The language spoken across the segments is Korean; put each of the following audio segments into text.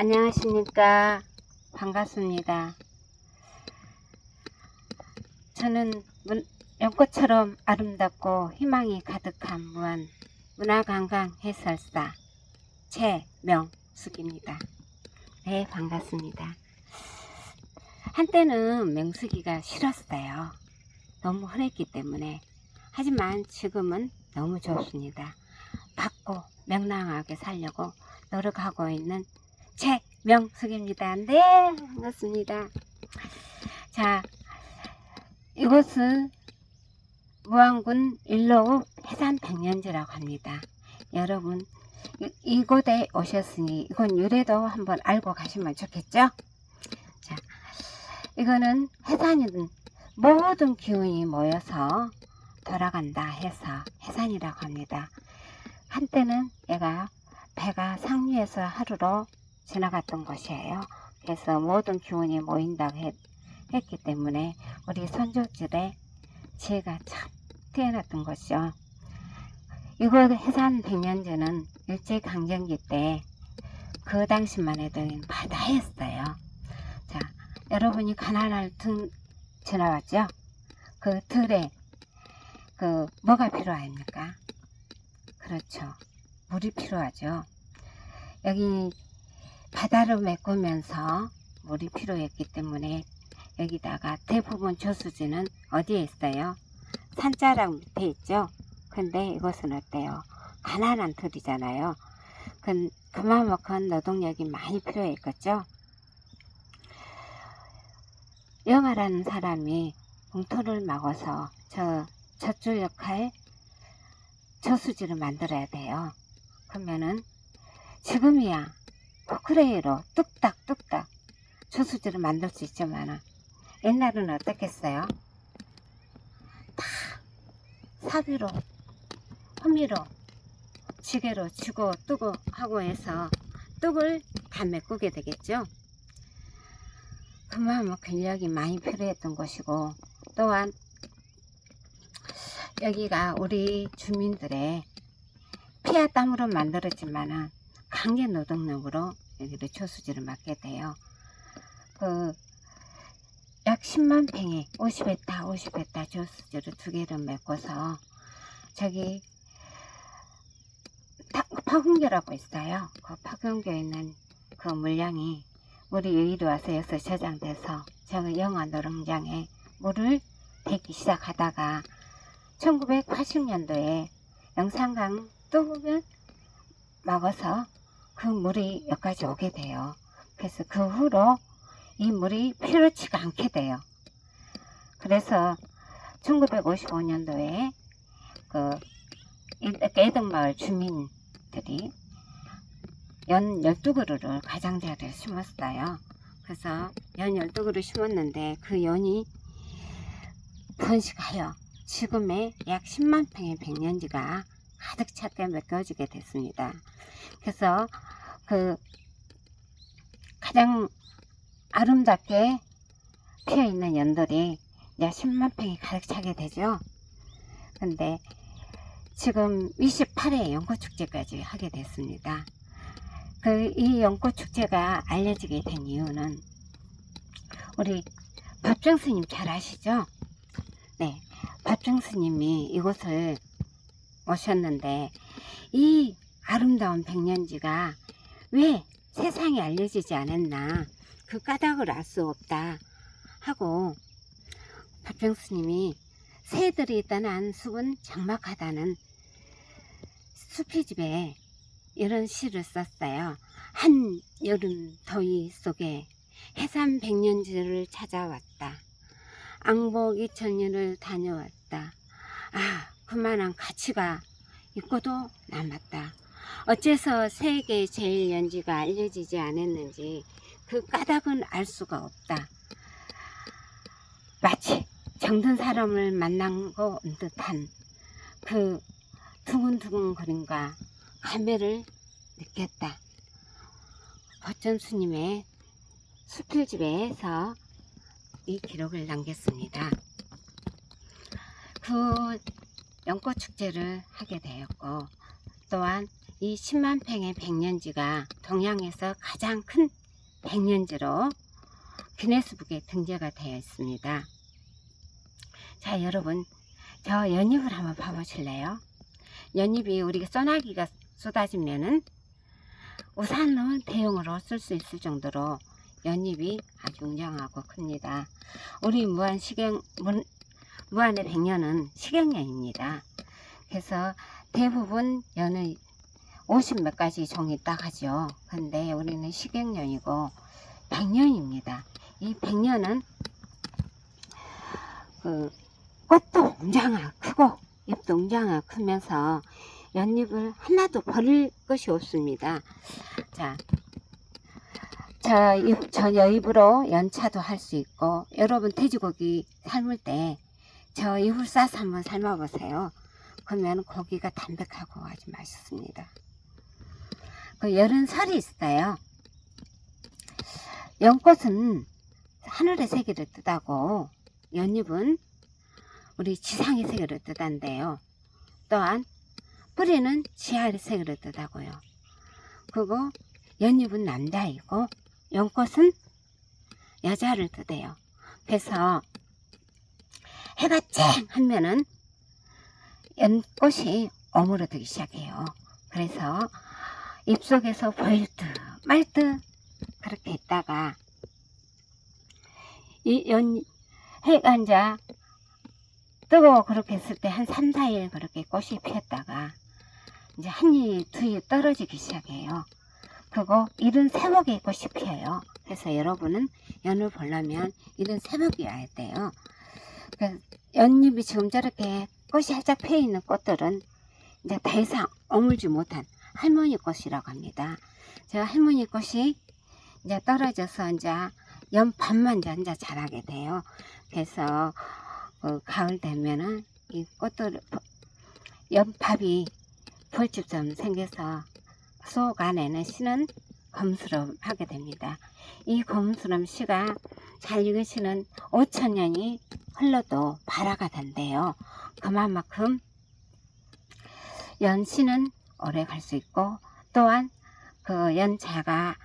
안녕하십니까. 반갑습니다. 저는 문, 연꽃처럼 아름답고 희망이 가득한 무한 문화관광 해설사 최명숙입니다. 네, 반갑습니다. 한때는 명숙이가 싫었어요. 너무 흔했기 때문에. 하지만 지금은 너무 좋습니다. 밝고 명랑하게 살려고 노력하고 있는 최명숙입니다. 네, 반갑습니다. 자, 이곳은 무안군 일로읍 해산 백년지라고 합니다. 여러분, 이, 이곳에 오셨으니 이건 유래도 한번 알고 가시면 좋겠죠? 자, 이거는 해산이든 모든 기운이 모여서 돌아간다 해서 해산이라고 합니다. 한때는 얘가 배가 상류에서 하루로 지나갔던 곳이에요. 그래서 모든 기운이 모인다고 했, 했기 때문에 우리 선조들의 지혜가 참 뛰어났던 것이죠. 이곳 해산 백년제는 일제강점기 때 그 당시만 해도 바다였어요. 자, 여러분이 가난할 등 지나왔죠? 그 들에 그 뭐가 필요합니까? 그렇죠. 물이 필요하죠. 여기 바다를 메꾸면서 물이 필요했기 때문에 여기다가 대부분 저수지는 어디에 있어요? 산자락 밑에 있죠. 근데 이것은 어때요? 가난한 들이잖아요. 그, 그만큼 노동력이 많이 필요했겠죠. 영아라는 사람이 봉토를 막아서 저 젖줄 역할 저수지를 만들어야 돼요. 그러면은 지금이야 포크레인으로 뚝딱뚝딱 저수지를 만들 수 있지만 옛날은 어떻겠어요? 다 사비로 호미로 지게로 쥐고 뜨고 하고 해서 뚝을 다 메꾸게 되겠죠. 그만큼 근력이 많이 필요했던 것이고 또한 여기가 우리 주민들의 피와 땀으로 만들었지만은 강제 노동력으로 여기를 저수지를 맡게 돼요. 그 약 10만 평에 50에타 50에타 저수지를 두 개를 메꿔서 저기 파- 파군교라고 있어요. 그 파군교에 있는 그 물량이 물이 여기로 와서 여기서 저장돼서 저기 영화 노름장에 물을 대기 시작하다가 1980년도에 영산강 뚝을 막아서 그 물이 여기까지 오게 돼요. 그래서 그 후로 이 물이 필요치가 않게 돼요. 그래서 1955년도에 그 애덕마을 주민들이 연 12그루를 가장자리에 심었어요. 그래서 연 12그루 심었는데 그 연이 번식하여 지금의 약 10만 평의 백년지가 가득 차게 메꿔지게 됐습니다. 그래서 그 가장 아름답게 피어 있는 연들이 약 10만 평이 가득 차게 되죠. 근데 지금 28회 연꽃축제까지 하게 됐습니다. 그 이 연꽃축제가 알려지게 된 이유는 우리 법정 스님 잘 아시죠? 네, 법정 스님이 이곳을 오셨는데 이 아름다운 백년지가 왜 세상에 알려지지 않았나 그 까닭을 알 수 없다 하고 스님이 새들이 떠난 숲은 장막하다는 수피집에 이런 시를 썼어요. 한 여름 더위 속에 해산 백년지를 찾아왔다. 앙복 이천년을 다녀왔다. 아, 그만한 가치가 있고도 남았다. 어째서 세계 제일 연지가 알려지지 않았는지 그 까닭은 알 수가 없다. 마치 정든 사람을 만난 것 듯한 그 두근두근 거림과 감회를 느꼈다. 버전 스님의 수필집에서 이 기록을 남겼습니다. 그 연꽃 축제를 하게 되었고 또한 이 10만 평의 백년지가 동양에서 가장 큰 백년지로 기네스북에 등재가 되어 있습니다. 자, 여러분, 저 연잎을 한번 봐보실래요? 연잎이 우리가 소나기가 쏟아지면은 우산은 대용으로 쓸 수 있을 정도로 연잎이 아주 웅장하고 큽니다. 우리 무한 식용, 문- 무한의 백년은 식용년입니다. 그래서 대부분 연의 50 몇 가지 종이 있다 하죠. 근데 우리는 식용년이고 백년입니다. 이 백년은 그 꽃도 웅장하 크고 잎도 웅장하 크면서 연잎을 하나도 버릴 것이 없습니다. 자, 저, 잎, 저 여잎으로 연차도 할 수 있고 여러분 돼지고기 삶을 때저 잎을 싸서 한번 삶아보세요. 그러면 고기가 담백하고 아주 맛있습니다. 그 열은 설이 있어요. 연꽃은 하늘의 세계를 뜻하고 연잎은 우리 지상의 세계를 뜻한대요. 또한 뿌리는 지하의 세계를 뜻하고요. 그리고 연잎은 남자이고 연꽃은 여자를 뜻해요. 그래서 해가 쨍 하면은 연꽃이 어무러들기 시작해요. 그래서 입속에서 보일 듯 말 듯 그렇게 있다가 이연 해가 이제 뜨거워 그렇게 했을 때 한 3, 4일 그렇게 꽃이 피었다가 이제 한이 두이 떨어지기 시작해요. 그리고 이른 새벽에 꽃이 피어요. 그래서 여러분은 연을 보려면 이른 새벽에 와야 돼요. 그 연잎이 지금 저렇게 꽃이 살짝 피어 있는 꽃들은 이제 더 이상 어물지 못한 할머니 꽃이라고 합니다. 저 할머니 꽃이 이제 떨어져서 이제 연밥만 이제 자라게 돼요. 그래서 그 가을 되면은 이 꽃들 연밥이 벌집좀 생겨서 속 안에는 씨는 검수름 하게 됩니다. 이 검수름 씨가 잘 익으시는 5천 년이 흘러도 발화가 된대요. 그만큼 연씨는 오래 갈 수 있고 또한 그 연차가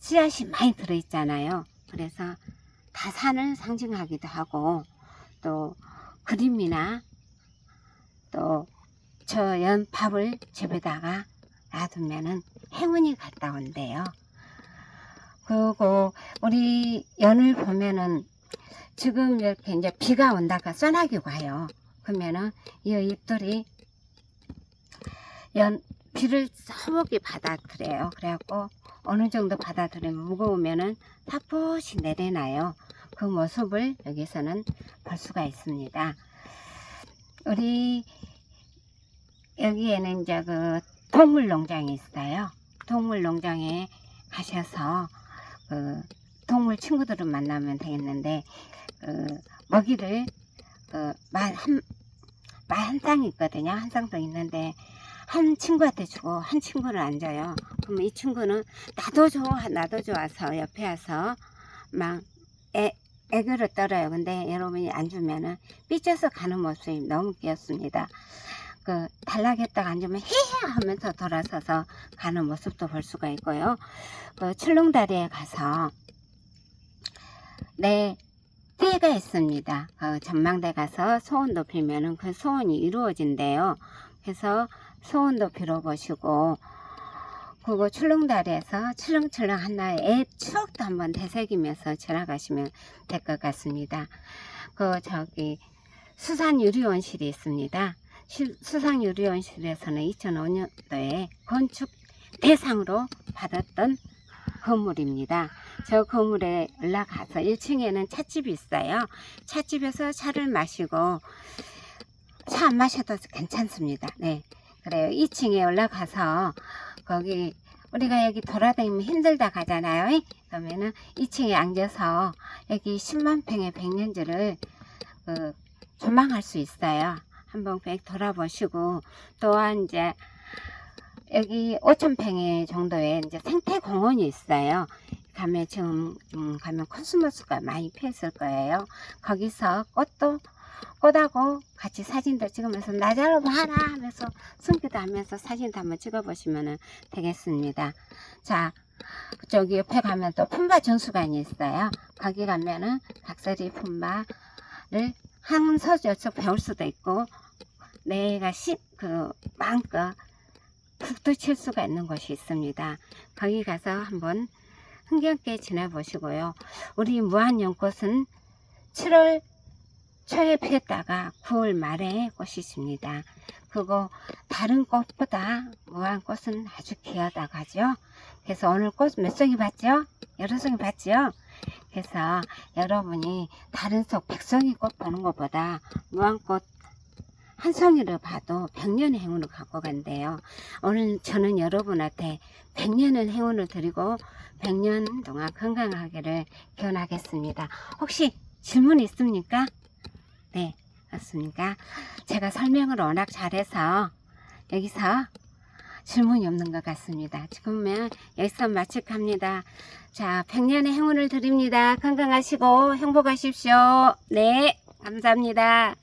씨앗이 많이 들어있잖아요. 그래서 다 산을 상징하기도 하고 또 그림이나 또 저 연밥을 집에다가 놔두면은 행운이 갔다 온대요. 그리고 우리 연을 보면은 지금 이렇게 이제 비가 온다가 쏘나기가 와요. 그러면은 이 잎들이 연 비를 서먹이 받아들여요. 그래갖고 어느 정도 받아들이면 무거우면은 삭붙이 내려놔요. 그 모습을 여기서는 볼 수가 있습니다. 우리 여기에는 이제 그 동물 농장이 있어요. 동물 농장에 가셔서 그 동물 친구들을 만나면 되겠는데 그 먹이를 그말한말 한 쌍이 있거든요. 한 쌍도 있는데 한 친구한테 주고 한 친구는 안 줘요. 그러면 이 친구는 나도 줘, 나도 좋아서 옆에 와서 막 애, 애교를 떨어요. 근데 여러분이 안 주면은 삐져서 가는 모습이 너무 귀엽습니다. 그안 주면 헤헤 하면서 돌아서서 가는 모습도 볼 수가 있고요. 그 출렁다리에 가서 네 띠가 있습니다. 그 전망대 가서 소원도 빌면은 그 소원이 이루어진대요. 그래서 소원도 빌어보시고 그거 출렁다리에서 출렁출렁 한 나의 추억도 한번 되새기면서 지나가시면 될 것 같습니다. 그 저기 수산 유리원실이 있습니다. 시- 수산유리원실에서는 2005년도에 건축 대상으로 받았던 건물입니다. 저 건물에 올라가서 1층에는 찻집이 있어요. 찻집에서 차를 마시고 차 안 마셔도 괜찮습니다. 네. 그래요. 2층에 올라가서 거기 우리가 여기 돌아다니면 힘들다 가잖아요. 그러면은 2층에 앉아서 여기 10만 평의 백년지를 그 조망할 수 있어요. 한번 백 돌아보시고 또한 이제 여기 5천 평의 정도의 이제 생태 공원이 있어요. 가면 지금 음, 가면 코스모스가 많이 피었을 거예요. 거기서 꽃도 꽃하고 같이 사진도 찍으면서 나잘 봐라 하면서 숨기도 하면서 사진도 한번 찍어보시면 되겠습니다. 자, 저기 옆에 가면 또 품바 전수관이 있어요. 거기 가면은 각설이 품바를 한 서절씩 배울 수도 있고 내가 시, 그 마음껏 푹도 칠 수가 있는 곳이 있습니다. 거기 가서 한번 흥겹게 지내보시고요. 우리 무한연꽃은 7월 초에 피었다가 9월 말에 꽃이 집니다. 그거 다른 꽃보다 무한꽃은 아주 귀하다고 하죠. 그래서 오늘 꽃 몇 송이 봤죠? 여러 송이 봤죠? 그래서 여러분이 다른 속 백송이 꽃 보는 것보다 무한꽃 한 송이를 봐도 백년의 행운을 갖고 간대요. 오늘 저는 여러분한테 백년의 행운을 드리고 백년 동안 건강하기를 기원하겠습니다. 혹시 질문 있습니까? 네, 맞습니까? 제가 설명을 워낙 잘해서 여기서 질문이 없는 것 같습니다. 지금은 여기서 마칠합니다. 자, 백년의 행운을 드립니다. 건강하시고 행복하십시오. 네, 감사합니다.